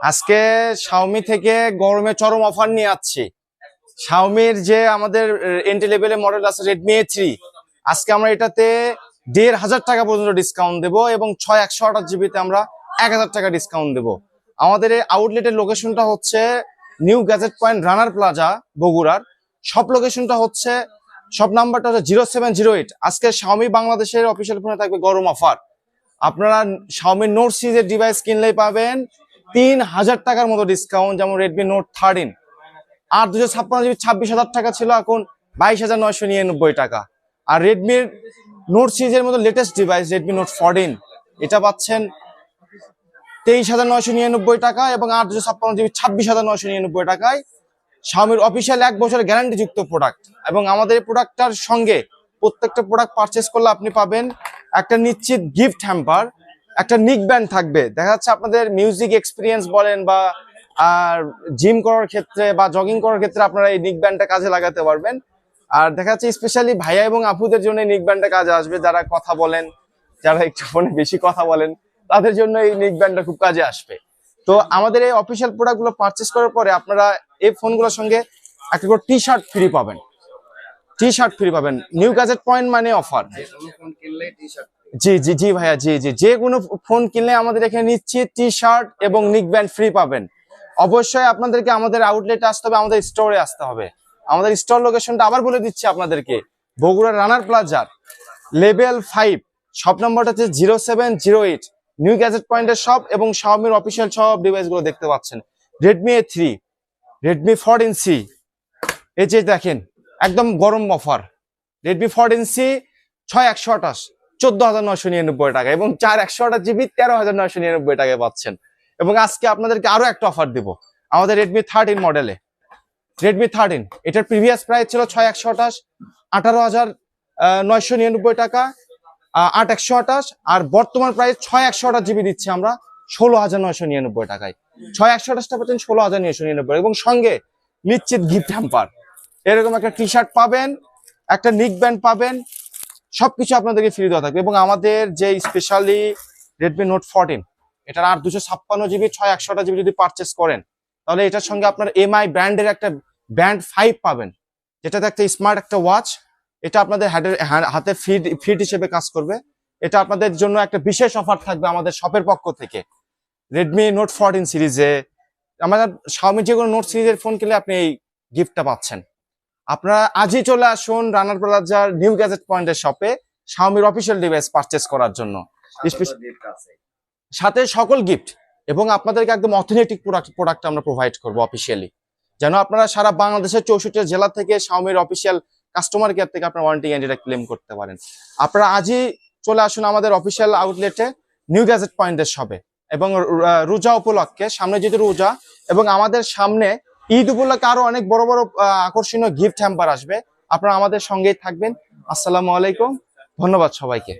আজকে শাওমি থেকে গরমে চরম অফার নিয়ে আসছি। শাওমির যে আমাদের এন্ট্রি লেভেলের মডেল আছে রেডমি এ থ্রি আজকে আমরা এটাতে দেড় হাজার টাকা পর্যন্ত ডিসকাউন্ট দেবো এবং ছয় একশো আঠাশ জিবিতে আমরা এক হাজার টাকা ডিসকাউন্ট দেবো। আমাদের এই আউটলেটের লোকেশনটা হচ্ছে new gadget point runner plaza বগুড়ার। সব লোকেশনটা হচ্ছে সব নাম্বারটা হচ্ছে জিরো সেভেন জিরো এইট আজকে শাওমি বাংলাদেশের অফিসিয়াল ফোনে থাকবে গরম অফার আপনারা শাওমি নোট সিরিজের ডিভাইস কিনলেই পাবেন তিন হাজার টাকার মতো ডিসকাউন্ট যেমন রেডমি নোট থার্টিন আর দুশো ছাপ্পান্ন জিবি ছাব্বিশ হাজার টাকা ছিল এখন বাইশ হাজার নয়শো নিরানব্বই টাকা। আর রেডমির নোট সিরিজের মতো latest device Redmi note fourteen এটা পাচ্ছেন তেইশ হাজার নয়শো নিরানব্বই টাকা এবং আট দুশো ছাপ্পান্ন জিবি ছাব্বিশ হাজার নয়শো নিরানব্বই টাকায় স্বামীর অফিসিয়াল এক বছর গ্যারান্টি যুক্ত প্রোডাক্ট এবং আমাদের এই প্রোডাক্টটার সঙ্গে প্রত্যেকটা প্রোডাক্ট পারচেস করলে আপনি পাবেন একটা নিশ্চিত গিফট হ্যাম্পার একটা নিক ব্যান্ড থাকবে। দেখা যাচ্ছে আপনাদের মিউজিক এক্সপিরিয়েন্স বলেন বা, আর জিম করার ক্ষেত্রে বা জগিং করার ক্ষেত্রে আপনারা এই নিক ব্যান্ডটা কাজে লাগাতে পারবেন। আর দেখা যাচ্ছে স্পেশালি ভাইয়া এবং আপুদের জন্য নিক ব্যান্ডটা কাজে আসবে। যারা কথা বলেন, যারা একটু ফোনে বেশি কথা বলেন, তাদের জন্য এই নিক ব্যান্ডটা খুব কাজে আসবে। তো আমাদের এই অফিসিয়াল প্রোডাক্টগুলো পারচেস করার পরে আপনারা এই ফোনগুলোর সঙ্গে একটা করে টি শার্ট ফ্রি পাবেন। টি শার্ট ফ্রি পাবেন নিউ গ্যাজেট পয়েন্ট মানে অফার জি জি জি ভাইয়া, জি জি। যে কোনো ফোন কিনলে আমাদের এখানে নিচ্ছি টি শার্ট এবং নিক ব্যান্ড ফ্রি পাবেন। অবশ্যই আপনাদেরকে আমাদের আউটলেটে আসতে হবে, আমাদের স্টোরে আসতে হবে। আমাদের স্টোর লোকেশনটা আবার বলে দিচ্ছি আপনাদেরকে। বগুড়া রানার প্লাজার লেভেল ফাইভ শপ নম্বরটা হচ্ছে zero seven zero eight new gadget পয়েন্টের শপ এবং শাওমির অফিসিয়াল সব ডিভাইসগুলো দেখতে পাচ্ছেন। Redmi A three Redmi fourteen C এই যে দেখেন, একদম গরম অফার রেডমি ফোরটিন সি ছয় একশো আঠাশ। চোদ্দ হাজার নয়শো নিরানব্বই টাকা এবং চার একশো আঠাশ জিবি তেরো হাজার নয়শো নিরানব্বই টাকায় পাচ্ছেন। এবং আজকে আপনাদেরকে আরও একটা অফার দিব। আমাদের রেডমি থার্টিন মডেলে রেডমি থার্টিন এটার প্রিভিয়াস প্রাইস ছিল ছয় একশো আঠাশ, আঠারো হাজার নয়শো নিরানব্বই টাকা আট একশো আঠাশ, আর বর্তমান প্রাইস ছয় একশো আঠাশ জিবি দিচ্ছি আমরা ষোলো হাজার নয়শো নিরানব্বই টাকায়। ছয় একশো আঠাশটা পাচ্ছেন ষোলো হাজার নয়শো নিরানব্বই, এবং সঙ্গে নিশ্চিত গিফট হ্যাম্পার এরকম একটা টি শার্ট পাবেন, একটা নিক ব্যান্ড পাবেন সবকিছু আপনাদেরকে ফ্রি দেওয়া থাকবে এবং আমাদের যে স্পেশালি রেডমি নোট ফোরটিন এটার আর দুশো ছাপ্পান্ন জিবি ছয় একশোটা জিবি যদি পারচেস করেন, তাহলে এটার সঙ্গে আপনার এমআই ব্র্যান্ডের একটা ব্যান্ড ফাইভ পাবেন, যেটাতে একটা স্মার্ট একটা ওয়াচ এটা আপনাদের হাতের হাতে ফিট ফিট হিসেবে কাজ করবে। এটা আপনাদের জন্য একটা বিশেষ অফার থাকবে আমাদের শপের পক্ষ থেকে। রেডমি নোট ফোরটিন সিরিজে আমাদের শাওমি যে কোনো নোট সিরিজের ফোন কিনলে আপনি এই গিফটটা পাচ্ছেন। আপনারা আজই চলে আসুন রানার প্লাজার নিউ গ্যাজেট পয়েন্টের শপে শাওমির অফিসিয়াল ডিভাইস পারচেস করার জন্য। সাথে সকল গিফট এবং আপনাদেরকে একদম অথেন্টিক প্রোডাক্ট প্রোডাক্ট আমরা প্রোভাইড করব অফিসিয়ালি যেন আপনারা সারা বাংলাদেশের চৌষট্টি জেলা থেকে শাওমির অফিসিয়াল কাস্টমার কেয়ার থেকে আপনার ওয়ারেন্টি গ্যারান্টিটা ক্লেম করতে পারেন। আপনারা আজই চলে আসুন আমাদের অফিসিয়াল আউটলেটে নিউ গ্যাজেট পয়েন্টের শপে এবং রোজা উপলক্ষে সামনে যেহেতু রোজা এবং আমাদের সামনে ঈদ উপলক্ষে আরও অনেক বড় বড় আকর্ষণীয় গিফট হ্যাম্পার আসবে। আপনারা আমাদের সঙ্গেই থাকবেন। আসসালামু আলাইকুম। ধন্যবাদ সবাইকে।